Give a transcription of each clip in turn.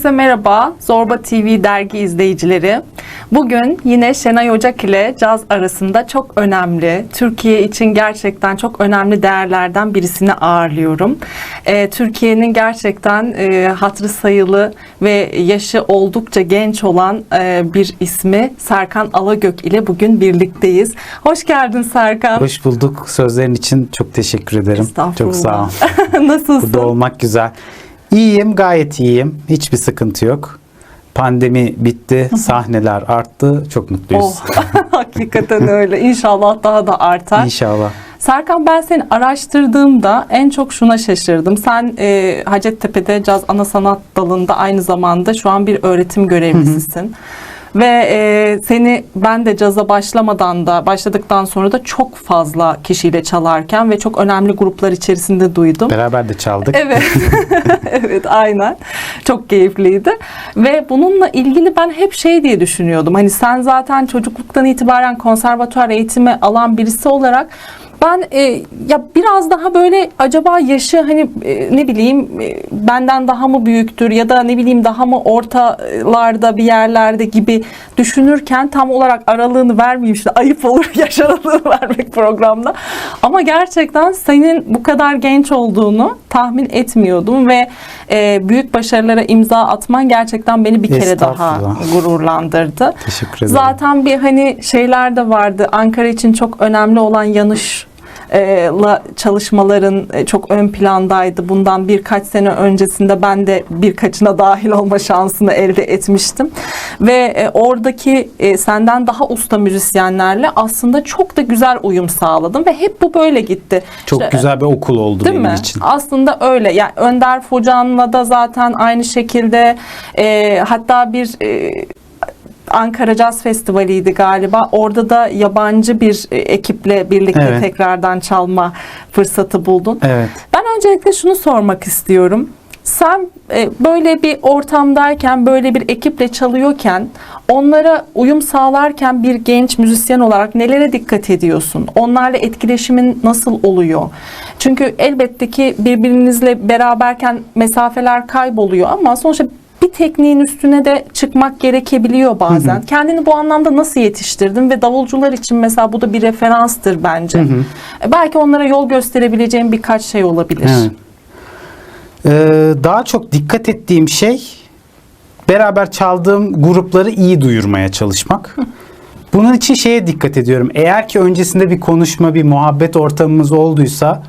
Herkese merhaba Zorba TV dergi izleyicileri. Bugün yine Şenay Ocak ile caz arasında çok önemli, Türkiye için gerçekten çok önemli değerlerden birisini ağırlıyorum. Ee, Türkiye'nin gerçekten e, hatırı sayılı ve yaşı oldukça genç olan e, bir ismi Serkan Alagök ile bugün birlikteyiz. Hoş geldin Serkan. Hoş bulduk. Sözlerin için çok teşekkür ederim. Çok sağ ol. Nasılsın? Burada olmak güzel. İyiyim, gayet iyiyim. Hiçbir sıkıntı yok. Pandemi bitti, sahneler arttı. Çok mutluyuz. Oh, hakikaten öyle. İnşallah daha da artar. İnşallah. Serkan ben seni araştırdığımda en çok şuna şaşırdım. Sen e, Hacettepe'de caz ana sanat dalında aynı zamanda şu an bir öğretim görevlisisin. Ve e, seni ben de caza başlamadan da başladıktan sonra da çok fazla kişiyle çalarken ve çok önemli gruplar içerisinde duydum. Beraber de çaldık. Evet. evet aynen. Çok keyifliydi. Ve bununla ilgili ben hep şey diye düşünüyordum. Hani sen zaten çocukluktan itibaren konservatuar eğitimi alan birisi olarak ben e, ya biraz daha böyle acaba yaşı hani e, ne bileyim e, benden daha mı büyüktür ya da ne bileyim daha mı ortalarda bir yerlerde gibi düşünürken tam olarak aralığını vermeyeyim işte ayıp olur yaş aralığı vermek programda. Ama gerçekten senin bu kadar genç olduğunu tahmin etmiyordum ve e, büyük başarılara imza atman gerçekten beni bir kere daha gururlandırdı. Teşekkür ederim. Zaten bir hani şeyler de vardı. Ankara için çok önemli olan yanış la çalışmaların e, çok ön plandaydı. Bundan birkaç sene öncesinde ben de birkaçına dahil olma şansını elde etmiştim. Ve e, oradaki e, senden daha usta müzisyenlerle aslında çok da güzel uyum sağladım ve hep bu böyle gitti. Çok İşte, güzel bir okul oldu Değil benim mi? için. Aslında öyle. Yani Önder Focan'la da zaten aynı şekilde e, hatta bir e, Ankara Caz Festivali'ydi galiba. Orada da yabancı bir e, ekiple birlikte Evet. tekrardan çalma fırsatı buldun. Evet. Ben öncelikle şunu sormak istiyorum. Sen e, böyle bir ortamdayken, böyle bir ekiple çalıyorken, onlara uyum sağlarken bir genç müzisyen olarak nelere dikkat ediyorsun? Onlarla etkileşimin nasıl oluyor? Çünkü elbette ki birbirinizle beraberken mesafeler kayboluyor ama sonuçta bir tekniğin üstüne de çıkmak gerekebiliyor bazen. Kendini bu anlamda nasıl yetiştirdin ve davulcular için mesela bu da bir referanstır bence. E, Belki onlara yol gösterebileceğim birkaç şey olabilir. Evet. Ee, daha çok dikkat ettiğim şey beraber çaldığım grupları iyi duyurmaya çalışmak. Bunun için şeye dikkat ediyorum. Eğer ki öncesinde bir konuşma, bir muhabbet ortamımız olduysa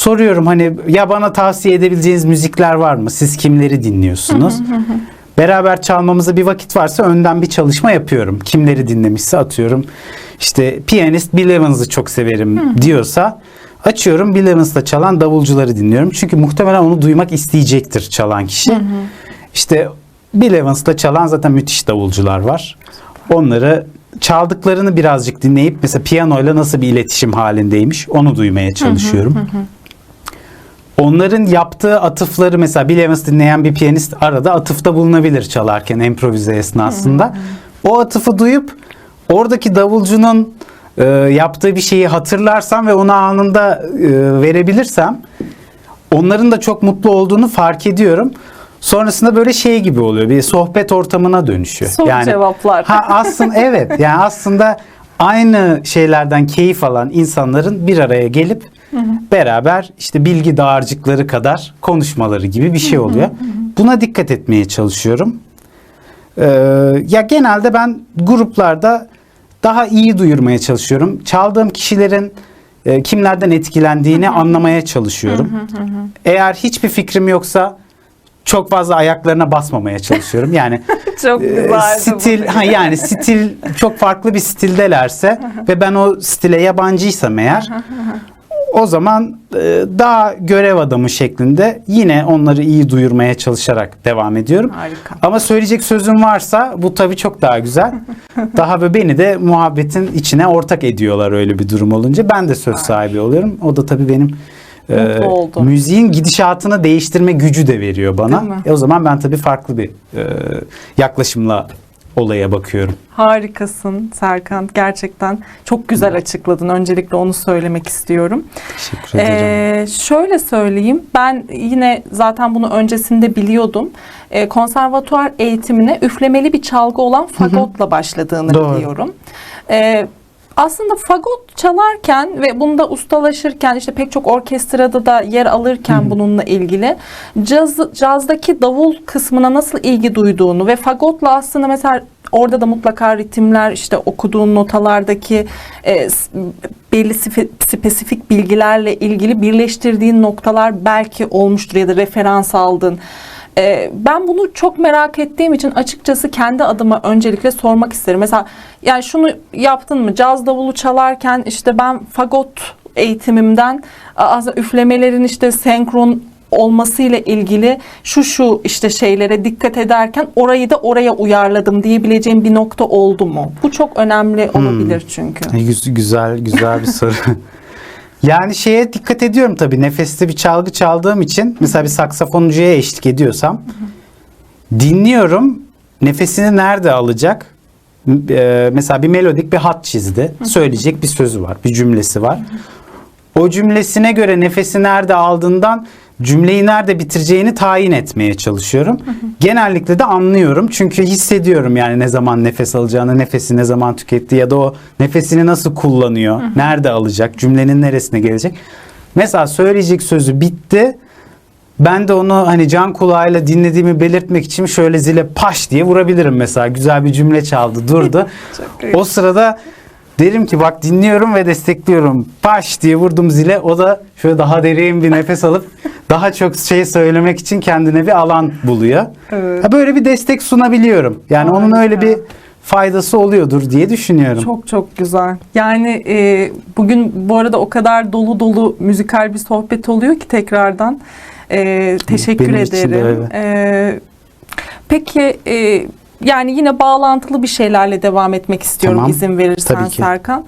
soruyorum hani ya bana tavsiye edebileceğiniz müzikler var mı? Siz kimleri dinliyorsunuz? Beraber çalmamıza bir vakit varsa önden bir çalışma yapıyorum. Kimleri dinlemişse atıyorum. İşte piyanist Bill Evans'ı çok severim diyorsa açıyorum Bill Evans'la çalan davulcuları dinliyorum. Çünkü muhtemelen onu duymak isteyecektir çalan kişi. İşte Bill Evans'la çalan zaten müthiş davulcular var. Onları çaldıklarını birazcık dinleyip mesela piyanoyla nasıl bir iletişim halindeymiş onu duymaya çalışıyorum. Onların yaptığı atıfları mesela Bill Evans dinleyen bir piyanist arada atıfta bulunabilir çalarken improvize esnasında. O atıfı duyup oradaki davulcunun e, yaptığı bir şeyi hatırlarsam ve ona anında e, verebilirsem onların da çok mutlu olduğunu fark ediyorum. Sonrasında böyle şey gibi oluyor. Bir sohbet ortamına dönüşüyor. Soru cevaplar. Ha aslında evet. Yani aslında aynı şeylerden keyif alan insanların bir araya gelip beraber işte bilgi dağarcıkları kadar konuşmaları gibi bir şey oluyor. Buna dikkat etmeye çalışıyorum. Ee, ya genelde ben gruplarda daha iyi duyurmaya çalışıyorum. Çaldığım kişilerin e, kimlerden etkilendiğini anlamaya çalışıyorum. Eğer hiçbir fikrim yoksa çok fazla ayaklarına basmamaya çalışıyorum. Yani Çok e, güzeldi bu. stil ha yani stil çok farklı bir stildelerse ve ben o stile yabancıysam eğer o zaman e, daha görev adamı şeklinde yine onları iyi duyurmaya çalışarak devam ediyorum. Harika. Ama söyleyecek sözüm varsa bu tabii çok daha güzel. Daha ve beni de muhabbetin içine ortak ediyorlar öyle bir durum olunca. Ben de söz sahibi oluyorum. O da tabii benim e, oldum. müziğin gidişatını değiştirme gücü de veriyor bana. E o zaman ben tabii farklı bir e, yaklaşımla olaya bakıyorum. Harikasın Serkan. Gerçekten çok güzel açıkladın. Öncelikle onu söylemek istiyorum. Teşekkür ederim. Ee, şöyle söyleyeyim. Ben yine zaten bunu öncesinde biliyordum. Ee, konservatuar eğitimine üflemeli bir çalgı olan fagotla başladığını Doğru. biliyorum. Ee, aslında fagot çalarken ve bunda ustalaşırken işte pek çok orkestrada da yer alırken bununla ilgili caz, cazdaki davul kısmına nasıl ilgi duyduğunu ve fagotla aslında mesela orada da mutlaka ritimler işte okuduğun notalardaki e, belli spe- spesifik bilgilerle ilgili birleştirdiğin noktalar belki olmuştur ya da referans aldın. Ee, ben bunu çok merak ettiğim için açıkçası kendi adıma öncelikle sormak isterim. Mesela yani şunu yaptın mı? Caz davulu çalarken işte ben fagot eğitimimden aslında üflemelerin işte senkron olmasıyla ilgili şu şu işte şeylere dikkat ederken orayı da oraya uyarladım diyebileceğim bir nokta oldu mu? Bu çok önemli olabilir çünkü. Ay, güz- Güzel güzel bir soru. yani şeye dikkat ediyorum tabii. Nefeste bir çalgı çaldığım için mesela bir saksafoncuya eşlik ediyorsam dinliyorum. Nefesini nerede alacak? Ee, mesela bir melodik bir hat çizdi. Söyleyecek bir sözü var, bir cümlesi var. O cümlesine göre nefesi nerede aldığından cümleyi nerede bitireceğini tayin etmeye çalışıyorum. Genellikle de anlıyorum. Çünkü hissediyorum yani ne zaman nefes alacağını, nefesi ne zaman tüketti ya da o nefesini nasıl kullanıyor, nerede alacak, cümlenin neresine gelecek. Mesela söyleyecek sözü bitti. Ben de onu hani can kulağıyla dinlediğimi belirtmek için şöyle zile paş diye vurabilirim mesela. Güzel bir cümle çaldı, durdu. O sırada derim ki bak dinliyorum ve destekliyorum. Paş diye vurdum zile. O da şöyle daha derin bir nefes alıp daha çok şey söylemek için kendine bir alan buluyor. Evet. Ha, böyle bir destek sunabiliyorum. Yani onun Harika. öyle bir faydası oluyordur diye düşünüyorum. Çok çok güzel. Yani e, bugün bu arada o kadar dolu dolu müzikal bir sohbet oluyor ki tekrardan. E, teşekkür Benim için de ederim. E, peki e, yani yine bağlantılı bir şeylerle devam etmek istiyorum Tamam. izin verirsen Tabii ki. Serkan.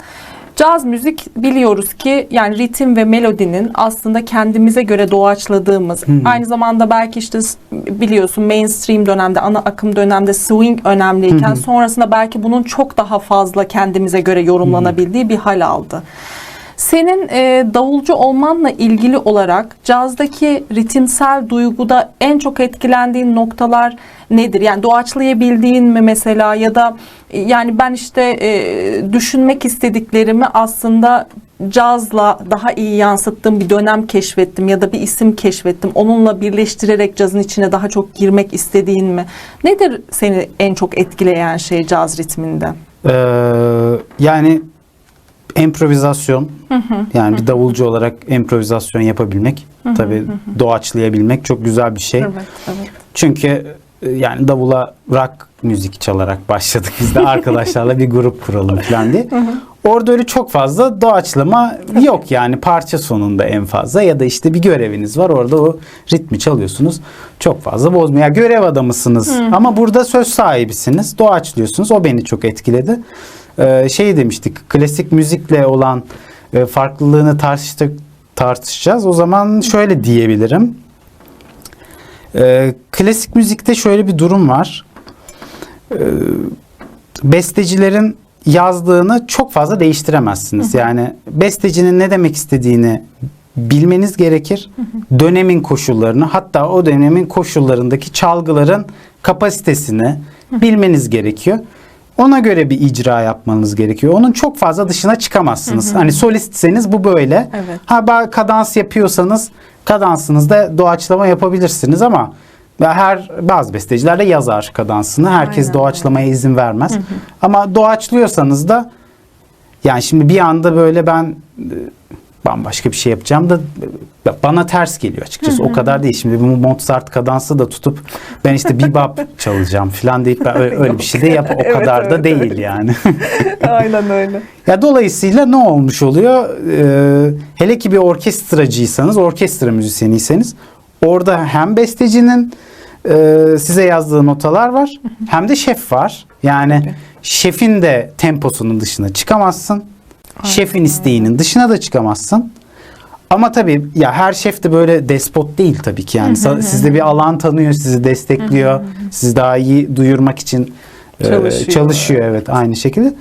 Caz müzik biliyoruz ki yani ritim ve melodinin aslında kendimize göre doğaçladığımız aynı zamanda belki işte s- biliyorsun mainstream dönemde ana akım dönemde swing önemliyken sonrasında belki bunun çok daha fazla kendimize göre yorumlanabildiği bir hal aldı. Senin e, davulcu olmanla ilgili olarak cazdaki ritimsel duyguda en çok etkilendiğin noktalar nedir? Yani doğaçlayabildiğin mi mesela ya da e, yani ben işte e, düşünmek istediklerimi aslında cazla daha iyi yansıttığım bir dönem keşfettim ya da bir isim keşfettim. Onunla birleştirerek cazın içine daha çok girmek istediğin mi? Nedir seni en çok etkileyen şey caz ritminde? Ee, yani improvizasyon yani bir davulcu olarak improvizasyon yapabilmek tabii doğaçlayabilmek çok güzel bir şey. Evet, evet. Çünkü e, yani davula rock müzik çalarak başladık biz de arkadaşlarla bir grup kuralım falan diye. Orada öyle çok fazla doğaçlama yok yani parça sonunda en fazla ya da işte bir göreviniz var orada o ritmi çalıyorsunuz. Çok fazla bozmuyor. Ya görev adamısınız ama burada söz sahibisiniz. Doğaçlıyorsunuz. O beni çok etkiledi. Ee, şey demiştik klasik müzikle olan e, farklılığını tartıştık tartışacağız. O zaman şöyle diyebilirim. Ee, klasik müzikte şöyle bir durum var. Ee, bestecilerin yazdığını çok fazla değiştiremezsiniz. Yani bestecinin ne demek istediğini bilmeniz gerekir. Dönemin koşullarını hatta o dönemin koşullarındaki çalgıların kapasitesini bilmeniz gerekiyor. Ona göre bir icra yapmanız gerekiyor. Onun çok fazla dışına çıkamazsınız. Hani solistseniz bu böyle. Evet. Ha kadans yapıyorsanız kadansınızda doğaçlama yapabilirsiniz ama her bazı besteciler de yazar kadansını. Herkes Aynen doğaçlamaya izin vermez. Ama doğaçlıyorsanız da yani şimdi bir anda böyle ben bambaşka bir şey yapacağım da bana ters geliyor açıkçası. O kadar değil. Şimdi bu Mozart kadansı da tutup ben işte bebop çalacağım falan deyip ben öyle, öyle bir şey de yap o Evet, kadar da evet, değil yani. Aynen öyle. Ya dolayısıyla ne olmuş oluyor? Ee, hele ki bir orkestracıysanız, orkestra müzisyeniyseniz orada hem bestecinin e, size yazdığı notalar var hem de şef var. Yani şefin de temposunun dışına çıkamazsın. Şefin isteğinin dışına da çıkamazsın. Ama tabii ya her şef de böyle despot değil tabii ki yani. Sizde bir alan tanıyor, sizi destekliyor. Sizi daha iyi duyurmak için e, Çalışıyor. çalışıyor evet aynı şekilde.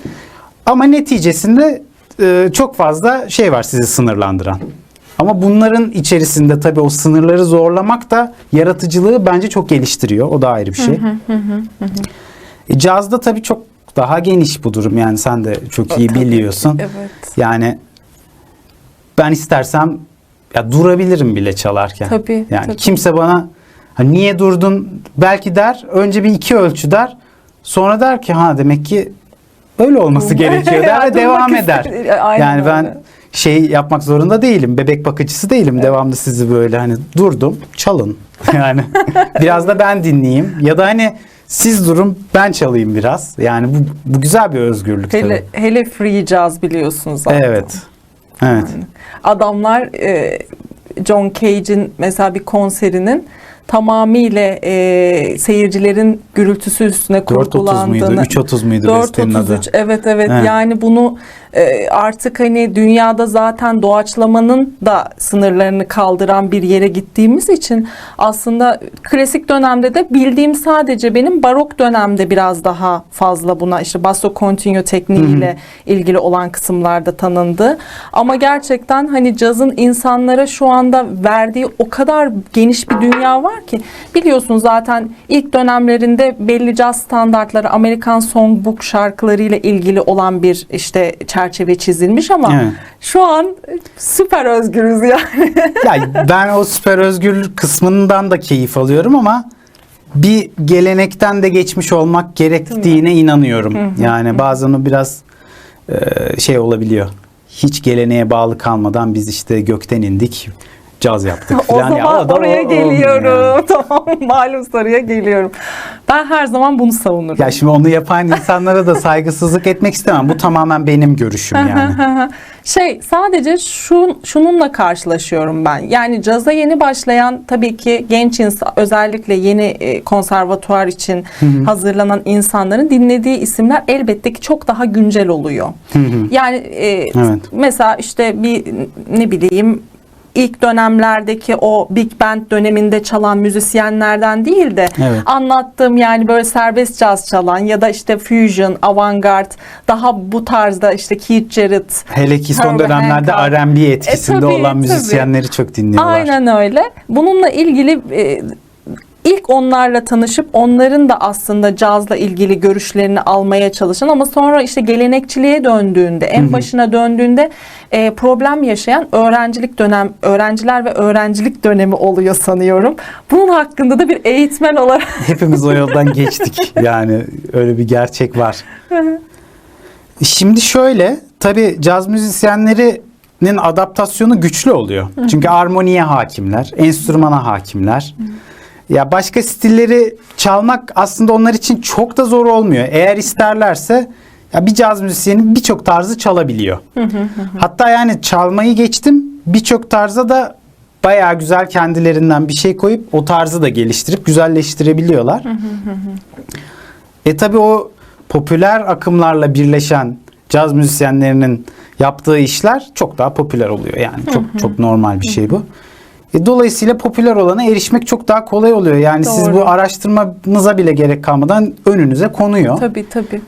Ama neticesinde e, çok fazla şey var sizi sınırlandıran. Ama bunların içerisinde tabii o sınırları zorlamak da yaratıcılığı bence çok geliştiriyor. O da ayrı bir şey. E, cazda tabii çok daha geniş bu durum. Yani sen de çok iyi biliyorsun. Evet. Yani ben istersem ya durabilirim bile çalarken. Tabii, Yani tabii. kimse bana "Ha, niye durdun belki der. Önce bir iki ölçü der. Sonra der ki ha demek ki öyle olması gerekiyor der ve devam eder. Aynen yani ben öyle. şey yapmak zorunda değilim. Bebek bakıcısı değilim. Devamlı sizi böyle hani durdum çalın. Yani biraz da ben dinleyeyim ya da hani siz durun ben çalayım biraz. Yani bu, bu güzel bir özgürlük Hele, tabii. hele free jazz biliyorsunuz zaten. Evet. Evet. Adamlar e, John Cage'in mesela bir konserinin tamamıyla e, seyircilerin gürültüsü üstüne 4.30 muydu? kurgulandığını 3.30 muydu bestenin adı? 4.33 evet evet Evet. yani bunu e, artık hani dünyada zaten doğaçlamanın da sınırlarını kaldıran bir yere gittiğimiz için aslında klasik dönemde de bildiğim sadece benim barok dönemde biraz daha fazla buna işte basso continuo tekniğiyle ilgili olan kısımlarda tanındı. Ama gerçekten hani cazın insanlara şu anda verdiği o kadar geniş bir dünya var ki biliyorsun zaten ilk dönemlerinde belli caz standartları Amerikan Songbook şarkılarıyla ilgili olan bir işte çerçeve çizilmiş ama Evet. şu an süper özgürüz yani. ya ben o süper özgürlük kısmından da keyif alıyorum ama bir gelenekten de geçmiş olmak gerektiğine inanıyorum. Yani bazen o biraz e, şey olabiliyor. Hiç geleneğe bağlı kalmadan biz işte gökten indik caz yaptık o falan. Ya zaman da oraya o- olmuyor yani. geliyorum. tamam malum soruya geliyorum. Ben her zaman bunu savunurum. Ya şimdi onu yapan insanlara da saygısızlık etmek istemem. Bu tamamen benim görüşüm yani. şey sadece şu, şununla karşılaşıyorum ben. Yani caza yeni başlayan tabii ki genç insan özellikle yeni e, konservatuvar için hazırlanan insanların dinlediği isimler elbette ki çok daha güncel oluyor. Yani e, Evet. mesela işte bir ne bileyim ilk dönemlerdeki o big band döneminde çalan müzisyenlerden değil de Evet. anlattığım yani böyle serbest caz çalan ya da işte fusion, avantgard daha bu tarzda işte Keith Jarrett Hele ki son dönemlerde. R&B etkisinde E, tabii, olan tabii. müzisyenleri çok dinliyorlar. Aynen öyle. Bununla ilgili e, ilk onlarla tanışıp onların da aslında cazla ilgili görüşlerini almaya çalışan ama sonra işte gelenekçiliğe döndüğünde, en başına döndüğünde e, problem yaşayan öğrencilik dönem, öğrenciler ve öğrencilik dönemi oluyor sanıyorum. Bunun hakkında da bir eğitmen olarak Hepimiz o yoldan geçtik. Yani öyle bir gerçek var. Şimdi şöyle, tabii caz müzisyenlerinin adaptasyonu güçlü oluyor. Çünkü armoniye hakimler, enstrümana hakimler. Ya başka stilleri çalmak aslında onlar için çok da zor olmuyor. Eğer isterlerse ya bir caz müzisyeni birçok tarzı çalabiliyor. Hatta yani çalmayı geçtim birçok tarza da bayağı güzel kendilerinden bir şey koyup o tarzı da geliştirip güzelleştirebiliyorlar. E tabi o popüler akımlarla birleşen caz müzisyenlerinin yaptığı işler çok daha popüler oluyor. Yani çok çok normal bir şey bu. E, dolayısıyla popüler olana erişmek çok daha kolay oluyor. Yani siz Doğru. bu araştırmanıza bile gerek kalmadan önünüze konuyor. tabii tabii.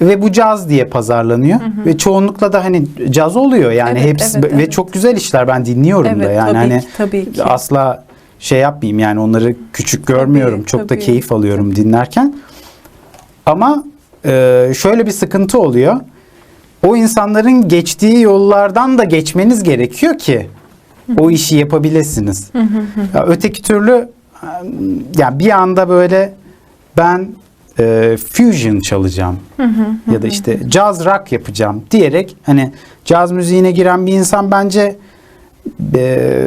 Ve bu caz diye pazarlanıyor. Ve çoğunlukla da hani caz oluyor. Yani Evet, hepsi evet, ve evet. çok güzel işler ben dinliyorum da. Evet, Yani tabii hani ki, tabii ki. asla şey yapmayayım yani onları küçük görmüyorum. çok da tabii. keyif alıyorum dinlerken. Ama e, şöyle bir sıkıntı oluyor. O insanların geçtiği yollardan da geçmeniz gerekiyor ki o işi yapabilirsiniz. Ya öteki türlü ya bir anda böyle ben e, fusion çalacağım ya da işte jazz rock yapacağım diyerek hani caz müziğine giren bir insan bence e,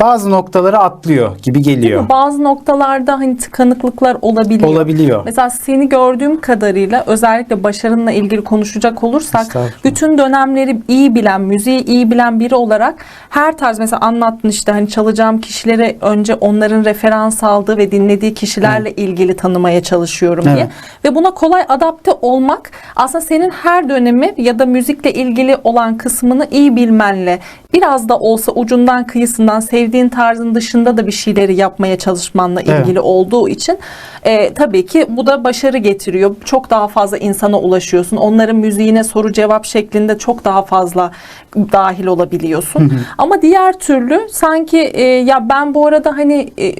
bazı noktaları atlıyor gibi geliyor. Bazı noktalarda hani tıkanıklıklar olabiliyor. Olabiliyor. Mesela seni gördüğüm kadarıyla özellikle başarınla ilgili konuşacak olursak bütün dönemleri iyi bilen, müziği iyi bilen biri olarak her tarz mesela anlattın işte hani çalacağım kişileri önce onların referans aldığı ve dinlediği kişilerle ilgili tanımaya çalışıyorum diye. Evet. Ve buna kolay adapte olmak aslında senin her dönemi ya da müzikle ilgili olan kısmını iyi bilmenle biraz da olsa ucundan kıyısından sevdiğin tarzın dışında da bir şeyleri yapmaya çalışmanla Evet. ilgili olduğu için e, tabii ki bu da başarı getiriyor. Çok daha fazla insana ulaşıyorsun. Onların müziğine soru cevap şeklinde çok daha fazla dahil olabiliyorsun. Ama diğer türlü sanki e, ya ben bu arada hani e,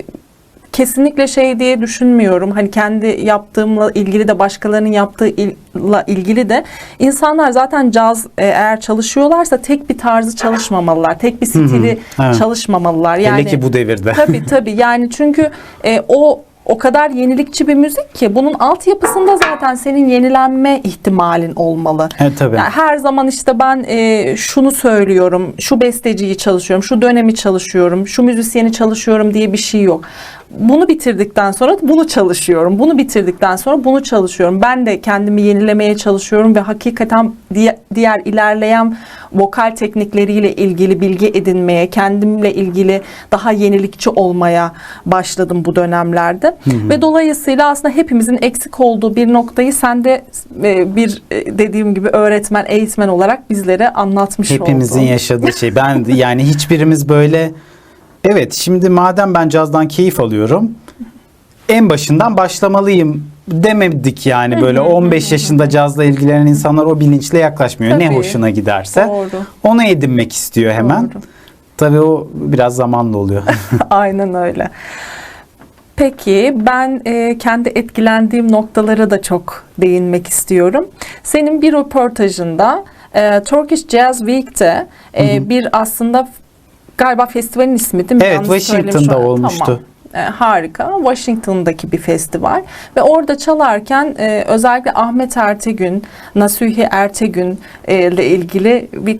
kesinlikle şey diye düşünmüyorum. Hani kendi yaptığımla ilgili de başkalarının yaptığıyla ilgili de insanlar zaten caz e, eğer çalışıyorlarsa tek bir tarzı çalışmamalılar. Tek bir stili çalışmamalılar. Hele Yani ki bu devirde. Tabii tabii yani çünkü e, o o kadar yenilikçi bir müzik ki bunun altyapısında zaten senin yenilenme ihtimalin olmalı. Evet, tabii. Yani her zaman işte ben e, şunu söylüyorum, şu besteciyi çalışıyorum, şu dönemi çalışıyorum, şu müzisyeni çalışıyorum diye bir şey yok. Bunu bitirdikten sonra bunu çalışıyorum. Bunu bitirdikten sonra bunu çalışıyorum. Ben de kendimi yenilemeye çalışıyorum ve hakikaten diğer, diğer ilerleyen vokal teknikleriyle ilgili bilgi edinmeye, kendimle ilgili daha yenilikçi olmaya başladım bu dönemlerde. Ve dolayısıyla aslında hepimizin eksik olduğu bir noktayı sen de e, bir e, dediğim gibi öğretmen, eğitmen olarak bizlere anlatmış Hepimizin oldun. yaşadığı şey. Ben yani hiçbirimiz böyle evet şimdi madem ben cazdan keyif alıyorum en başından başlamalıyım demedik yani böyle 15 yaşında cazla ilgilenen insanlar o bilinçle yaklaşmıyor. Ne Tabii. hoşuna giderse Doğru. onu edinmek istiyor hemen. Doğru. Tabii o biraz zamanla oluyor. Aynen öyle. Peki ben e, kendi etkilendiğim noktalara da çok değinmek istiyorum. Senin bir röportajında e, Turkish Jazz Week'te e, bir aslında galiba festivalin ismi değil mi? Evet, söylemiş Washington'da olmuştu. Tamam. E, harika. Washington'daki bir festival ve orada çalarken e, özellikle Ahmet Ertegün, Nasuhi Ertegün e, ile ilgili bir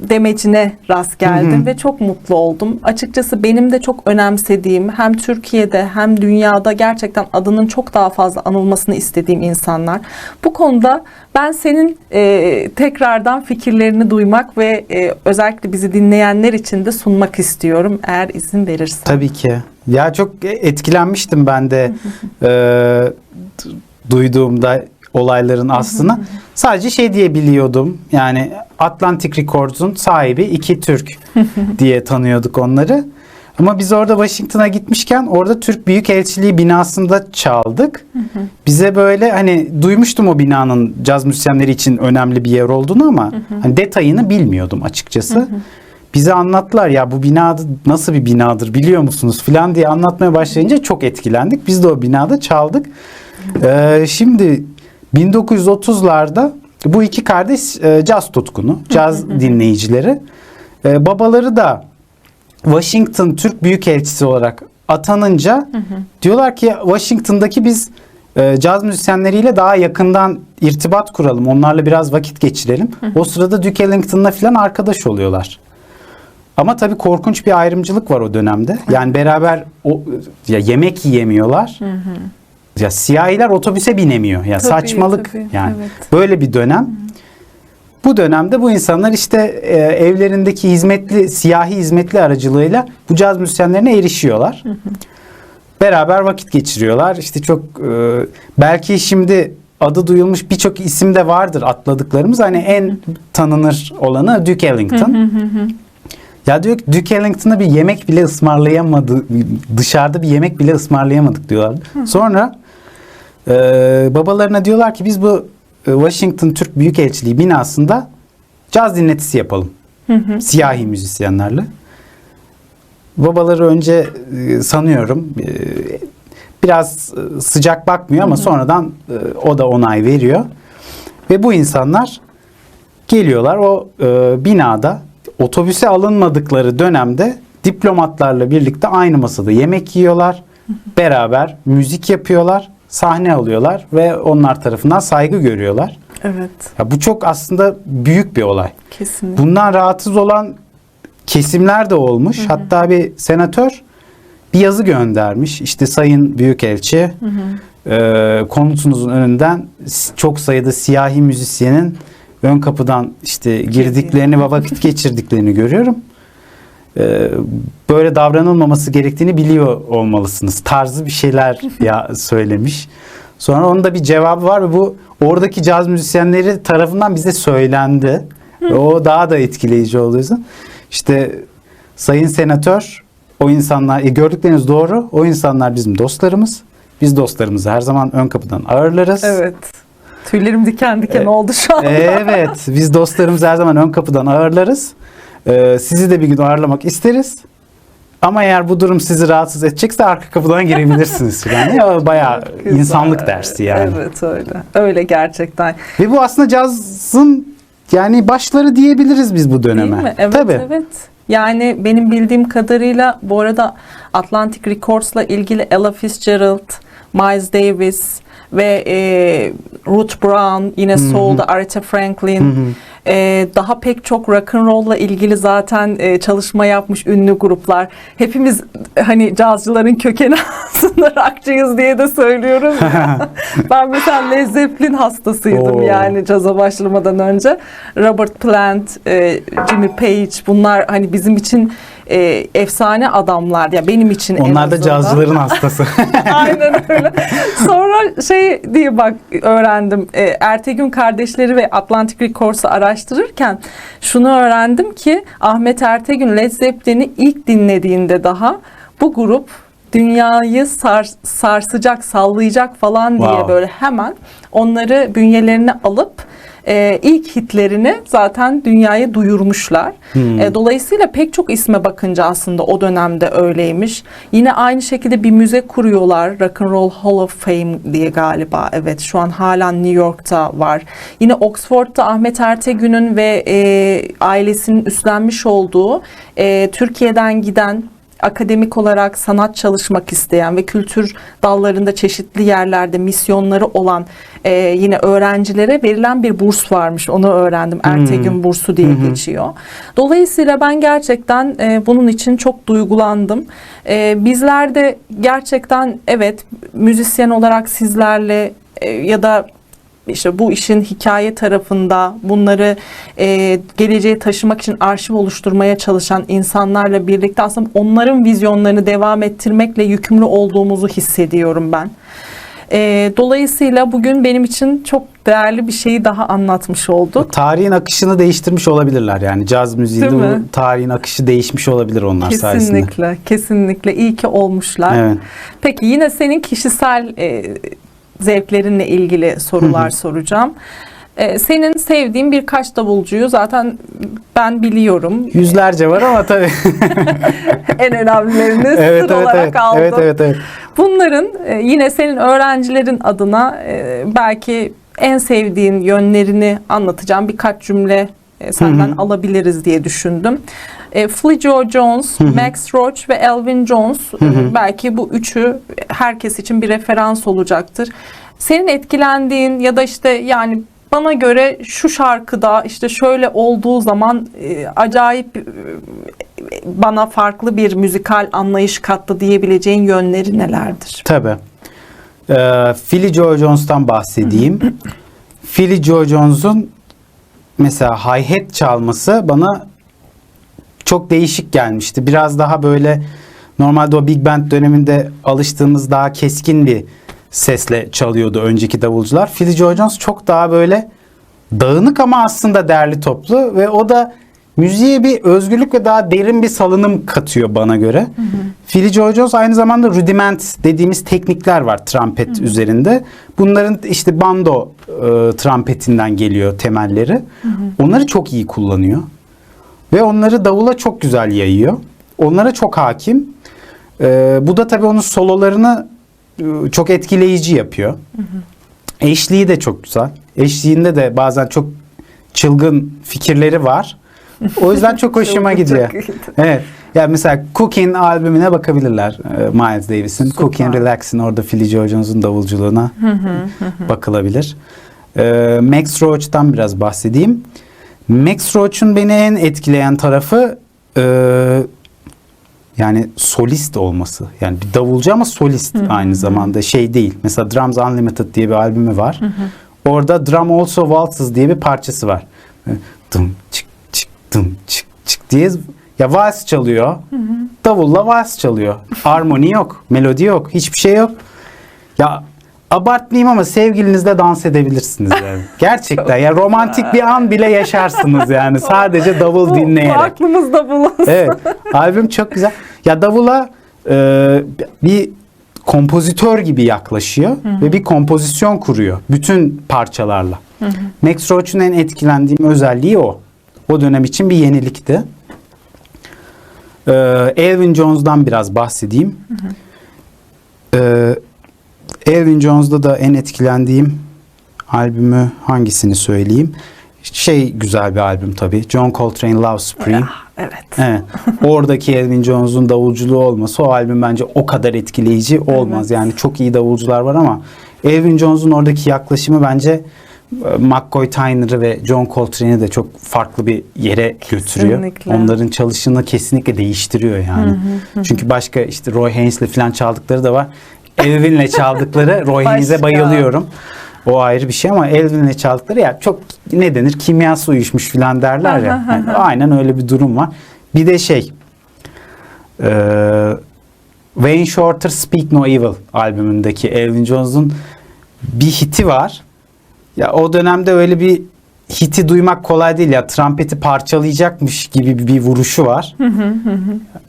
demecine rast geldim ve çok mutlu oldum. Açıkçası benim de çok önemsediğim hem Türkiye'de hem dünyada gerçekten adının çok daha fazla anılmasını istediğim insanlar. Bu konuda ben senin e, tekrardan fikirlerini duymak ve e, özellikle bizi dinleyenler için de sunmak istiyorum eğer izin verirsen. Tabii ki. Ya çok etkilenmiştim ben de e, duyduğumda olayların aslına. Sadece şey diye biliyordum. Yani Atlantic Records'un sahibi iki Türk diye tanıyorduk onları. Ama biz orada Washington'a gitmişken orada Türk Büyükelçiliği binasında çaldık. Bize böyle hani duymuştum o binanın caz müzisyenleri için önemli bir yer olduğunu ama hani detayını bilmiyordum açıkçası. Bize anlattılar ya bu bina nasıl bir binadır biliyor musunuz filan diye anlatmaya başlayınca çok etkilendik. Biz de o binada çaldık. Ee, şimdi 1930'larda bu iki kardeş e, caz tutkunu, caz dinleyicileri. Ee, babaları da Washington Türk Büyükelçisi olarak atanınca diyorlar ki Washington'daki biz e, caz müzisyenleriyle daha yakından irtibat kuralım. Onlarla biraz vakit geçirelim. O sırada Duke Ellington'la falan arkadaş oluyorlar. Ama tabii korkunç bir ayrımcılık var o dönemde. Yani beraber o ya yemek yiyemiyorlar. Ya siyahiler otobüse binemiyor. Ya Tabii, saçmalık tabii, yani. evet. Böyle bir dönem. Bu dönemde bu insanlar işte e, evlerindeki hizmetli siyahi hizmetli aracılığıyla bu caz müzisyenlerine erişiyorlar. Beraber vakit geçiriyorlar. İşte çok e, belki şimdi adı duyulmuş birçok isim de vardır atladıklarımız. Hani en tanınır olanı Duke Ellington. Ya diyor ki Duke Ellington'a bir yemek bile ısmarlayamadı. Dışarıda bir yemek bile ısmarlayamadık diyorlar. Sonra e, babalarına diyorlar ki biz bu e, Washington Türk Büyükelçiliği binasında caz dinletisi yapalım. Siyahi müzisyenlerle. Babaları önce e, sanıyorum e, biraz sıcak bakmıyor ama sonradan e, o da onay veriyor. Ve bu insanlar geliyorlar o binada otobüse alınmadıkları dönemde diplomatlarla birlikte aynı masada yemek yiyorlar. Beraber müzik yapıyorlar, sahne alıyorlar ve onlar tarafından saygı görüyorlar. Evet, Ya bu çok aslında büyük bir olay. kesinlikle. Bundan rahatsız olan kesimler de olmuş. Hatta bir senatör bir yazı göndermiş. İşte Sayın Büyükelçi e, konutunuzun önünden çok sayıda siyahi müzisyenin ön kapıdan işte girdiklerini ve vakit geçirdiklerini görüyorum. E, böyle davranılmaması gerektiğini biliyor olmalısınız. Tarzı bir şeyler ya söylemiş. Sonra onun da bir cevabı var ve bu oradaki caz müzisyenleri tarafından bize söylendi. Ve o daha da etkileyici oluyorsa. İşte sayın senatör o insanlar e, gördükleriniz doğru. O insanlar bizim dostlarımız. Biz dostlarımızı her zaman ön kapıdan ağırlarız. Evet. Tüylerim diken diken oldu şu an. Evet, biz dostlarımızı her zaman ön kapıdan ağırlarız. Ee, sizi de bir gün ağırlamak isteriz. Ama eğer bu durum sizi rahatsız edecekse arka kapıdan girebilirsiniz falan. Ya bayağı Güzel. insanlık dersi yani. Evet öyle. Öyle gerçekten. Ve bu aslında cazın yani başları diyebiliriz biz bu döneme. Değil mi? Evet Tabii. evet. Yani benim bildiğim kadarıyla bu arada Atlantic Records'la ilgili Ella Fitzgerald, Miles Davis ve e, Ruth Brown, yine Soul'da Aretha Franklin, e, daha pek çok rock and roll'la ilgili zaten e, çalışma yapmış ünlü gruplar. Hepimiz hani cazcıların kökeni aslında rockçıyız diye de söylüyorum. ya. ben mesela Led Zeppelin hastasıydım Oo. yani caza başlamadan önce. Robert Plant, e, Jimmy Page bunlar hani bizim için e, efsane adamlar. Ya benim için en Onlar da azından. cazcıların hastası. Aynen öyle. Sonra şey diye bak öğrendim. E, Ertegün kardeşleri ve Atlantic Records'u araştırırken şunu öğrendim ki Ahmet Ertegün Led Zeppelin'i ilk dinlediğinde daha bu grup dünyayı sar, sarsacak, sallayacak falan diye Wow. böyle hemen onları bünyelerine alıp e, ilk hitlerini zaten dünyaya duyurmuşlar. Hmm. E, dolayısıyla pek çok isme bakınca aslında o dönemde öyleymiş. Yine aynı şekilde bir müze kuruyorlar. Rock and Roll Hall of Fame diye galiba. Evet şu an hala New York'ta var. Yine Oxford'da Ahmet Ertegün'ün ve e, ailesinin üstlenmiş olduğu e, Türkiye'den giden akademik olarak sanat çalışmak isteyen ve kültür dallarında çeşitli yerlerde misyonları olan e, yine öğrencilere verilen bir burs varmış. Onu öğrendim. Ertegün bursu diye geçiyor. Dolayısıyla ben gerçekten e, bunun için çok duygulandım. E, bizler de gerçekten evet müzisyen olarak sizlerle e, ya da işte bu işin hikaye tarafında bunları e, geleceğe taşımak için arşiv oluşturmaya çalışan insanlarla birlikte aslında onların vizyonlarını devam ettirmekle yükümlü olduğumuzu hissediyorum ben. E, dolayısıyla bugün benim için çok değerli bir şeyi daha anlatmış olduk. Tarihin akışını değiştirmiş olabilirler yani caz müziğinde tarihin akışı değişmiş olabilir onlar sayesinde. Kesinlikle, kesinlikle iyi ki olmuşlar. Evet. Peki yine senin kişisel e, zevklerinle ilgili sorular soracağım. E, senin sevdiğin birkaç davulcuyu zaten ben biliyorum. Yüzlerce var ama tabii. en önemlilerini evet, sır evet, olarak evet. aldım. evet, evet, evet. Bunların e, yine senin öğrencilerin adına e, belki en sevdiğin yönlerini anlatacağım birkaç cümle e, senden alabiliriz diye düşündüm. E, Flea Joe Jones, Max Roach ve Elvin Jones e, belki bu üçü herkes için bir referans olacaktır. Senin etkilendiğin ya da işte yani bana göre şu şarkıda işte şöyle olduğu zaman e, acayip e, bana farklı bir müzikal anlayış kattı diyebileceğin yönleri nelerdir? Tabii. Ee, Philly Joe Jones'tan bahsedeyim. Philly Joe Jones'un mesela hi-hat çalması bana çok değişik gelmişti. Biraz daha böyle normalde o Big Band döneminde alıştığımız daha keskin bir sesle çalıyordu önceki davulcular. Philly Joe Jones çok daha böyle dağınık ama aslında derli toplu ve o da müziğe bir özgürlük ve daha derin bir salınım katıyor bana göre. Philly Joe Jones aynı zamanda rudiment dediğimiz teknikler var trompet üzerinde. Bunların işte bando e, trompetinden geliyor temelleri. Onları çok iyi kullanıyor. Ve onları davula çok güzel yayıyor. Onlara çok hakim. E, bu da tabii onun sololarını e, çok etkileyici yapıyor. Eşliği de çok güzel. Eşliğinde de bazen çok çılgın fikirleri var. O yüzden çok hoşuma gidiyor. Evet. Ya mesela Cooking albümüne bakabilirler. e, Miles Davis'in. Süper. Cooking Relax'in orada Philly Jones'un davulculuğuna bakılabilir. E, Max Roach'tan biraz bahsedeyim. Max Roach'un beni en etkileyen tarafı e, yani solist olması. Yani bir davulcu ama solist aynı zamanda şey değil. Mesela Drums Unlimited diye bir albümü var. Orada Drum Also Waltzes diye bir parçası var. Dım çık dım çık çık diye ya vals çalıyor. Davulla vals çalıyor. Armoni yok, melodi yok, hiçbir şey yok. Ya abartmayayım ama sevgilinizle dans edebilirsiniz yani. Gerçekten ya romantik bir an bile yaşarsınız yani sadece davul Bu, bu dinleyerek. aklımızda bulunsun. Evet. Albüm çok güzel. Ya davula e, bir kompozitör gibi yaklaşıyor ve bir kompozisyon kuruyor bütün parçalarla. Max Roach'un en etkilendiğim özelliği o. O dönem için bir yenilikti. Ee, Elvin Jones'dan biraz bahsedeyim. Ee, Elvin Jones'da da en etkilendiğim albümü hangisini söyleyeyim? Şey güzel bir albüm tabii. John Coltrane Love Supreme. Ah, evet. Evet. Oradaki Elvin Jones'un davulculuğu olmasa o albüm bence o kadar etkileyici olmaz. Yani çok iyi davulcular var ama Elvin Jones'un oradaki yaklaşımı bence McCoy Tyner'ı ve John Coltrane'i de çok farklı bir yere götürüyor. Kesinlikle. Onların çalışını kesinlikle değiştiriyor yani. Çünkü başka işte Roy Haynes'le falan çaldıkları da var. Elvin'le çaldıkları Roy Haynes'e bayılıyorum. O ayrı bir şey ama Elvin'le çaldıkları ya çok ne denir kimyası uyuşmuş falan derler ya. Yani aynen öyle bir durum var. Bir de şey e, Wayne Shorter Speak No Evil albümündeki Elvin Jones'un bir hiti var. Ya o dönemde öyle bir hiti duymak kolay değil ya. Trampeti parçalayacakmış gibi bir, bir vuruşu var.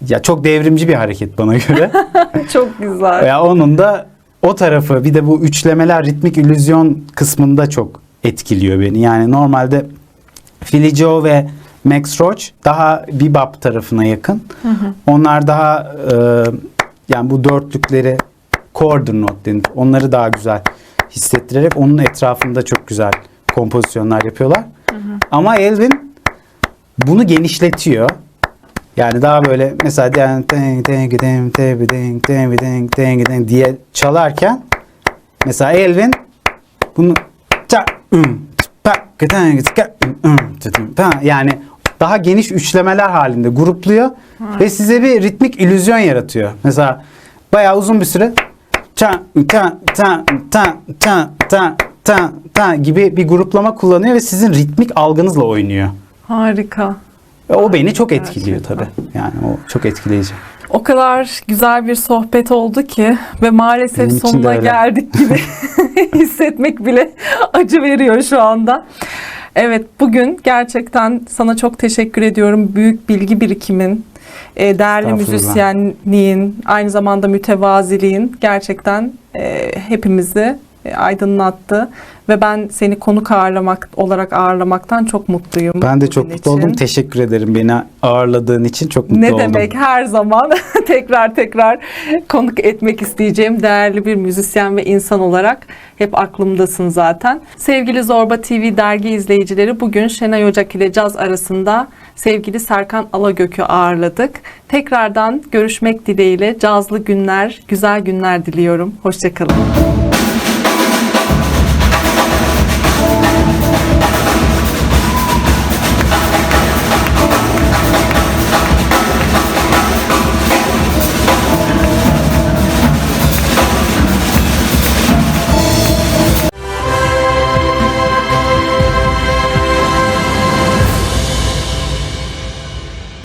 ya çok devrimci bir hareket bana göre. Çok güzel. Ya onun da o tarafı bir de bu üçlemeler ritmik illüzyon kısmında çok etkiliyor beni. Yani normalde Philly Joe ve Max Roach daha bebop tarafına yakın. Onlar daha e, yani bu dörtlükleri quarter note denir. Onları daha güzel hissettirerek onun etrafında çok güzel kompozisyonlar yapıyorlar. Hı hı. Ama Elvin bunu genişletiyor. Yani daha böyle mesela diye çalarken mesela Elvin bunu yani daha geniş üçlemeler halinde grupluyor ve size bir ritmik illüzyon yaratıyor. Mesela bayağı uzun bir süre ta ta ta ta ta ta ta ta gibi bir gruplama kullanıyor ve sizin ritmik algınızla oynuyor. Harika. O beni çok etkiliyor tabii. Yani o çok etkileyici. O kadar güzel bir sohbet oldu ki ve maalesef Benim sonuna geldik gibi hissetmek bile acı veriyor şu anda. Evet bugün gerçekten sana çok teşekkür ediyorum. Büyük bilgi birikimin, e, değerli müzisyenliğin, aynı zamanda mütevaziliğin gerçekten e, hepimizi aydınlattı ve ben seni konuk ağırlamak olarak ağırlamaktan çok mutluyum. Ben de çok mutlu oldum. için. Teşekkür ederim beni ağırladığın için çok mutlu Ne oldum. demek her zaman tekrar tekrar konuk etmek isteyeceğim değerli bir müzisyen ve insan olarak hep aklımdasın zaten. Sevgili Zorba TV dergi izleyicileri bugün Şenay Ocak ile Caz arasında sevgili Serkan Alagök'ü ağırladık. Tekrardan görüşmek dileğiyle cazlı günler, güzel günler diliyorum. Hoşçakalın.